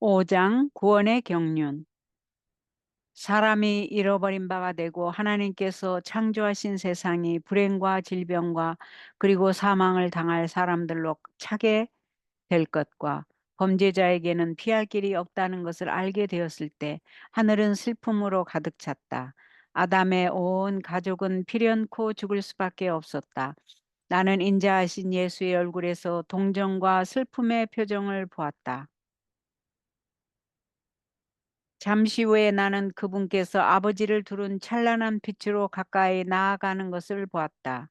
5장 구원의 경륜 사람이 잃어버린 바가 되고 하나님께서 창조하신 세상이 불행과 질병과 그리고 사망을 당할 사람들로 차게 될 것과 범죄자에게는 피할 길이 없다는 것을 알게 되었을 때 하늘은 슬픔으로 가득 찼다. 아담의 온 가족은 필연코 죽을 수밖에 없었다. 나는 인자하신 예수의 얼굴에서 동정과 슬픔의 표정을 보았다. 잠시 후에 나는 그분께서 아버지를 두른 찬란한 빛으로 가까이 나아가는 것을 보았다.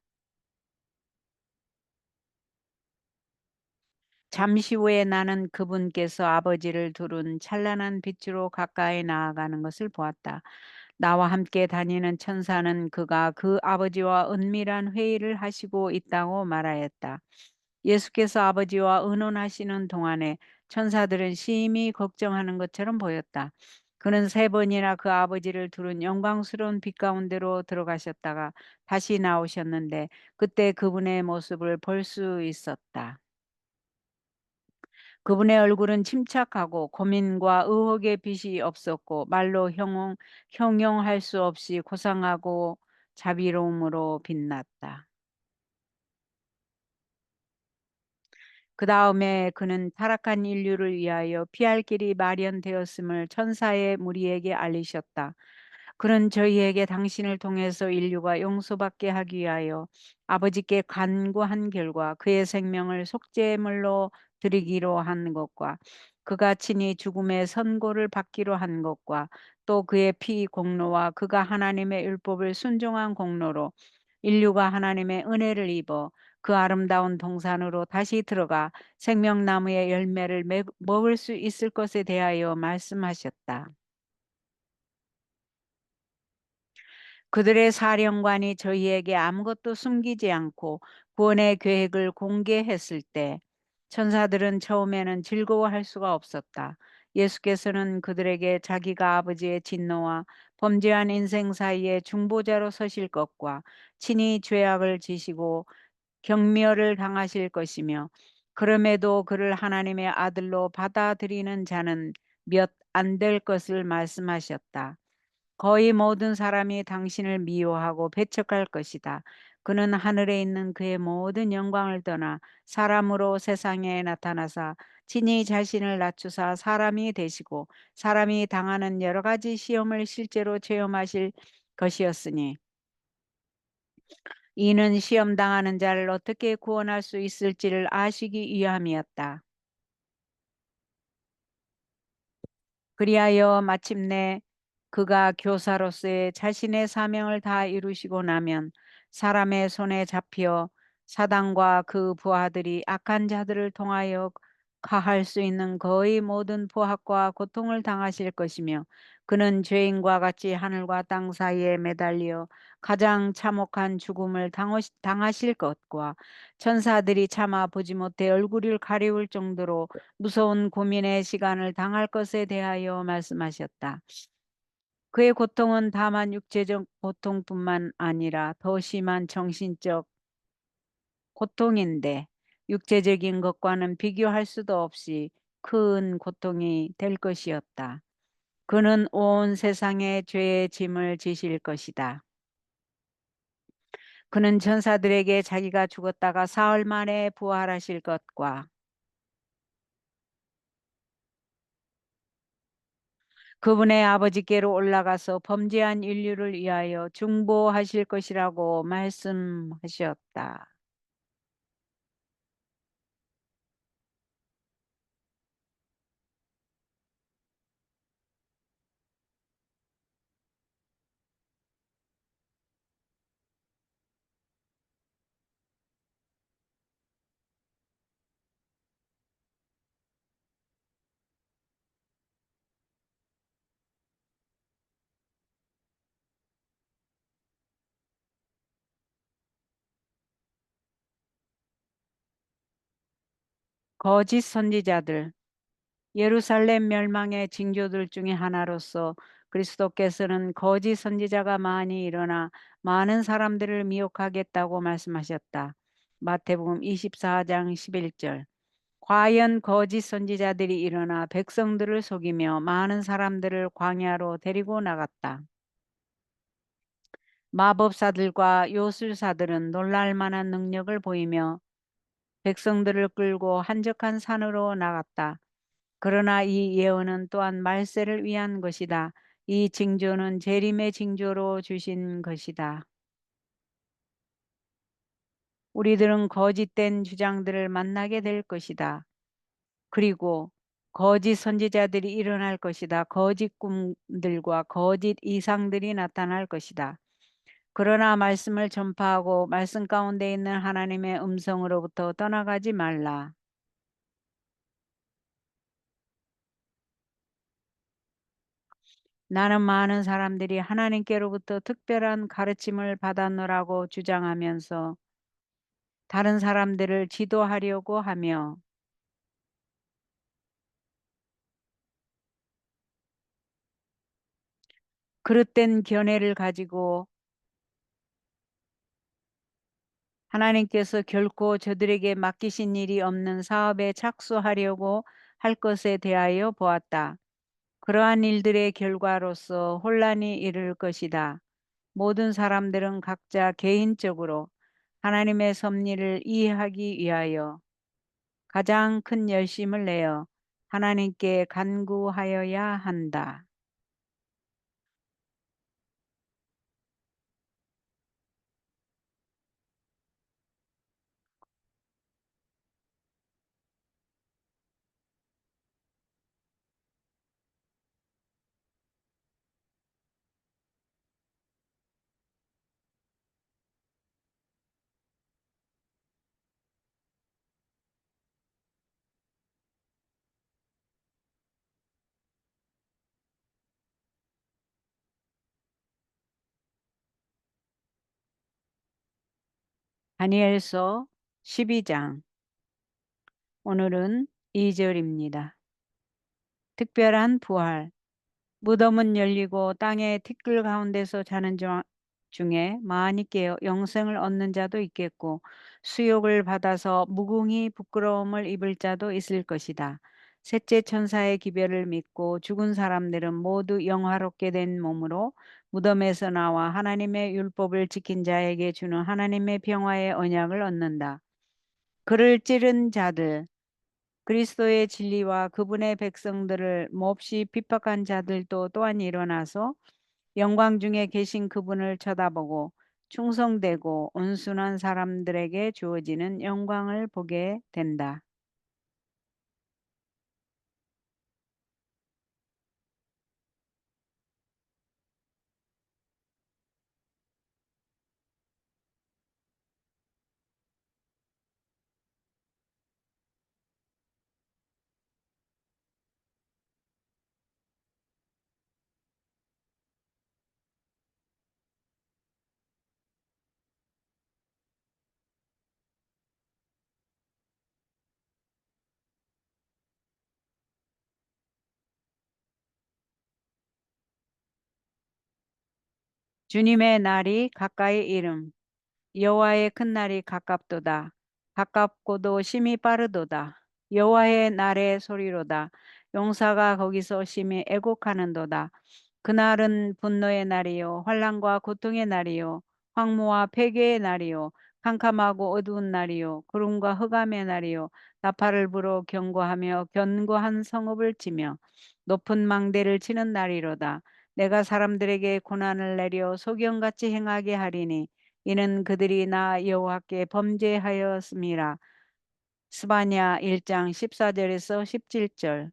잠시 후에 나는 그분께서 아버지를 두른 찬란한 빛으로 가까이 나아가는 것을 보았다. 나와 함께 다니는 천사는 그가 그 아버지와 은밀한 회의를 하시고 있다고 말하였다. 예수께서 아버지와 의논하시는 동안에 천사들은 심히 걱정하는 것처럼 보였다. 그는 세 번이나 그 아버지를 두른 영광스러운 빛 가운데로 들어가셨다가 다시 나오셨는데 그때 그분의 모습을 볼 수 있었다. 그분의 얼굴은 침착하고 고민과 의혹의 빛이 없었고 말로 형용, 형용할 수 없이 고상하고 자비로움으로 빛났다. 그 다음에 그는 타락한 인류를 위하여 피할 길이 마련되었음을 천사의 무리에게 알리셨다. 그는 저희에게 당신을 통해서 인류가 용서받게 하기 위하여 아버지께 간구한 결과 그의 생명을 속죄물로 드리기로 한 것과 그가 친히 죽음의 선고를 받기로 한 것과 또 그의 피 공로와 그가 하나님의 율법을 순종한 공로로 인류가 하나님의 은혜를 입어 그 아름다운 동산으로 다시 들어가 생명나무의 열매를 먹을 수 있을 것에 대하여 말씀하셨다. 그들의 사령관이 저희에게 아무것도 숨기지 않고 구원의 계획을 공개했을 때 천사들은 처음에는 즐거워할 수가 없었다. 예수께서는 그들에게 자기가 아버지의 진노와 범죄한 인생 사이에 중보자로 서실 것과 친히 죄악을 지시고 경멸을 당하실 것이며 그럼에도 그를 하나님의 아들로 받아들이는 자는 몇 안 될 것을 말씀하셨다. 거의 모든 사람이 당신을 미워하고 배척할 것이다. 그는 하늘에 있는 그의 모든 영광을 떠나 사람으로 세상에 나타나사 친히 자신을 낮추사 사람이 되시고 사람이 당하는 여러 가지 시험을 실제로 체험하실 것이었으니 이는 시험 당하는 자를 어떻게 구원할 수 있을지를 아시기 위함이었다. 그리하여 마침내 그가 교사로서의 자신의 사명을 다 이루시고 나면 사람의 손에 잡혀 사단과 그 부하들이 악한 자들을 통하여 가할 수 있는 거의 모든 부합과 고통을 당하실 것이며 그는 죄인과 같이 하늘과 땅 사이에 매달려 가장 참혹한 죽음을 당하실 것과 천사들이 참아 보지 못해 얼굴을 가리울 정도로 무서운 고민의 시간을 당할 것에 대하여 말씀하셨다. 그의 고통은 다만 육체적 고통뿐만 아니라 더 심한 정신적 고통인데 육체적인 것과는 비교할 수도 없이 큰 고통이 될 것이었다. 그는 온 세상의 죄의 짐을 지실 것이다. 그는 전사들에게 자기가 죽었다가 사흘 만에 부활하실 것과 그분의 아버지께로 올라가서 범죄한 인류를 위하여 중보하실 것이라고 말씀하셨다. 거짓 선지자들 예루살렘 멸망의 징조들 중의 하나로서 그리스도께서는 거짓 선지자가 많이 일어나 많은 사람들을 미혹하겠다고 말씀하셨다. 마태복음 24장 11절 과연 거짓 선지자들이 일어나 백성들을 속이며 많은 사람들을 광야로 데리고 나갔다. 마법사들과 요술사들은 놀랄 만한 능력을 보이며 백성들을 끌고 한적한 산으로 나갔다. 그러나 이 예언은 또한 말세를 위한 것이다. 이 징조는 재림의 징조로 주신 것이다. 우리들은 거짓된 주장들을 만나게 될 것이다. 그리고 거짓 선지자들이 일어날 것이다. 거짓 꿈들과 거짓 이상들이 나타날 것이다. 그러나 말씀을 전파하고 말씀 가운데 있는 하나님의 음성으로부터 떠나가지 말라. 나는 많은 사람들이 하나님께로부터 특별한 가르침을 받았노라고 주장하면서 다른 사람들을 지도하려고 하며 그릇된 견해를 가지고 하나님께서 결코 저들에게 맡기신 일이 없는 사업에 착수하려고 할 것에 대하여 보았다. 그러한 일들의 결과로서 혼란이 이를 것이다. 모든 사람들은 각자 개인적으로 하나님의 섭리를 이해하기 위하여 가장 큰 열심을 내어 하나님께 간구하여야 한다. 다니엘서 12장 오늘은 2절입니다. 특별한 부활 무덤은 열리고 땅의 티끌 가운데서 자는 중에 많이 깨어 영생을 얻는 자도 있겠고 수욕을 받아서 무궁히 부끄러움을 입을 자도 있을 것이다. 셋째 천사의 기별을 믿고 죽은 사람들은 모두 영화롭게 된 몸으로 무덤에서 나와 하나님의 율법을 지킨 자에게 주는 하나님의 평화의 언약을 얻는다. 그를 찌른 자들, 그리스도의 진리와 그분의 백성들을 몹시 핍박한 자들도 또한 일어나서 영광 중에 계신 그분을 쳐다보고 충성되고 온순한 사람들에게 주어지는 영광을 보게 된다. 주님의 날이 가까이 이름 여호와의 큰 날이 가깝도다. 가깝고도 심히 빠르도다. 여호와의 날의 소리로다. 용사가 거기서 심히 애곡하는도다. 그날은 분노의 날이요 환란과 고통의 날이요 황무와 폐괴의 날이요 캄캄하고 어두운 날이요 구름과 흑암의 날이요 나팔을 불어 경고하며 견고한 성읍을 치며 높은 망대를 치는 날이로다 내가 사람들에게 고난을 내려 소경같이 행하게 하리니 이는 그들이 나 여호와께 범죄하였음이라. 스바냐 1장 14절에서 17절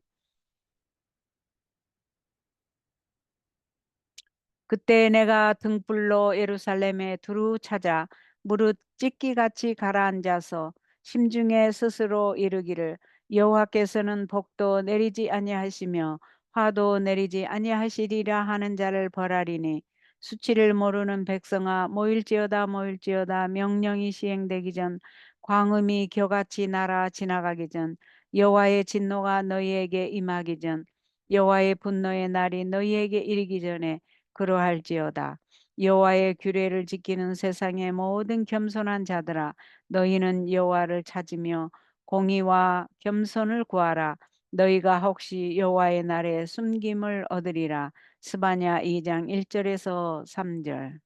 그때 내가 등불로 예루살렘에 두루 찾아 무릇 찢기같이 가라앉아서 심중에 스스로 이르기를 여호와께서는 복도 내리지 아니하시며 화도 내리지 아니하시리라 하는 자를 벌하리니 수치를 모르는 백성아 모일지어다 모일지어다 명령이 시행되기 전 광음이 겨같이 날아 지나가기 전 여호와의 진노가 너희에게 임하기 전 여호와의 분노의 날이 너희에게 이르기 전에 그러할지어다 여호와의 규례를 지키는 세상의 모든 겸손한 자들아 너희는 여호와를 찾으며 공의와 겸손을 구하라. 너희가 혹시 여호와의 날에 숨김을 얻으리라. 스바냐 2장 1절에서 3절.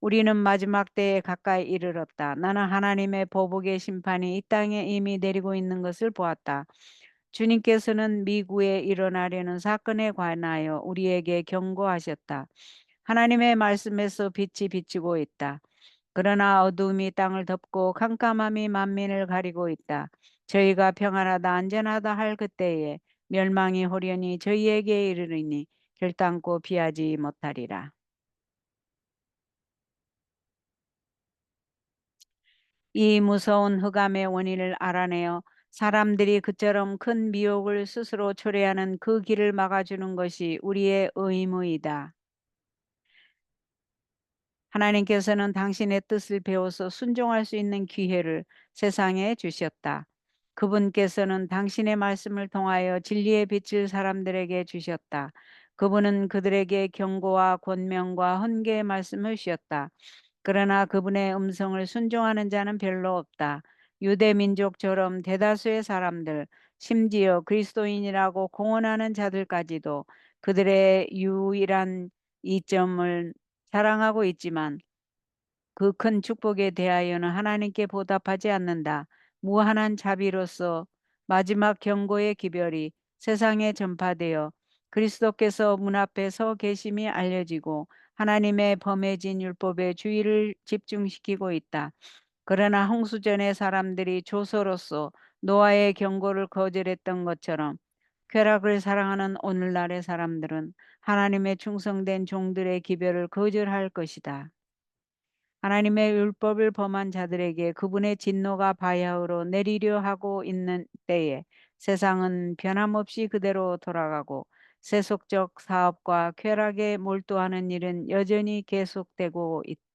우리는 마지막 때에 가까이 이르렀다. 나는 하나님의 보복의 심판이 이 땅에 이미 내리고 있는 것을 보았다. 주님께서는 미국에 일어나려는 사건에 관하여 우리에게 경고하셨다. 하나님의 말씀에서 빛이 비치고 있다. 그러나 어두움이 땅을 덮고 캄캄함이 만민을 가리고 있다. 저희가 평안하다 안전하다 할 그때에 멸망이 호련히 저희에게 이르리니 결단코 피하지 못하리라. 이 무서운 흑암의 원인을 알아내어 사람들이 그처럼 큰 미혹을 스스로 초래하는 그 길을 막아주는 것이 우리의 의무이다. 하나님께서는 당신의 뜻을 배워서 순종할 수 있는 기회를 세상에 주셨다. 그분께서는 당신의 말씀을 통하여 진리의 빛을 사람들에게 주셨다. 그분은 그들에게 경고와 권명과 헌계의 말씀을 주셨다. 그러나 그분의 음성을 순종하는 자는 별로 없다. 유대 민족처럼 대다수의 사람들, 심지어 그리스도인이라고 공언하는 자들까지도 그들의 유일한 이점을 자랑하고 있지만 그 큰 축복에 대하여는 하나님께 보답하지 않는다. 무한한 자비로서 마지막 경고의 기별이 세상에 전파되어 그리스도께서 문 앞에 서 계심이 알려지고 하나님의 범해진 율법의 주의를 집중시키고 있다. 그러나 홍수전의 사람들이 조서로서 노아의 경고를 거절했던 것처럼 쾌락을 사랑하는 오늘날의 사람들은 하나님의 충성된 종들의 기별을 거절할 것이다. 하나님의 율법을 범한 자들에게 그분의 진노가 바야흐로 내리려 하고 있는 때에 세상은 변함없이 그대로 돌아가고 세속적 사업과 쾌락에 몰두하는 일은 여전히 계속되고 있다.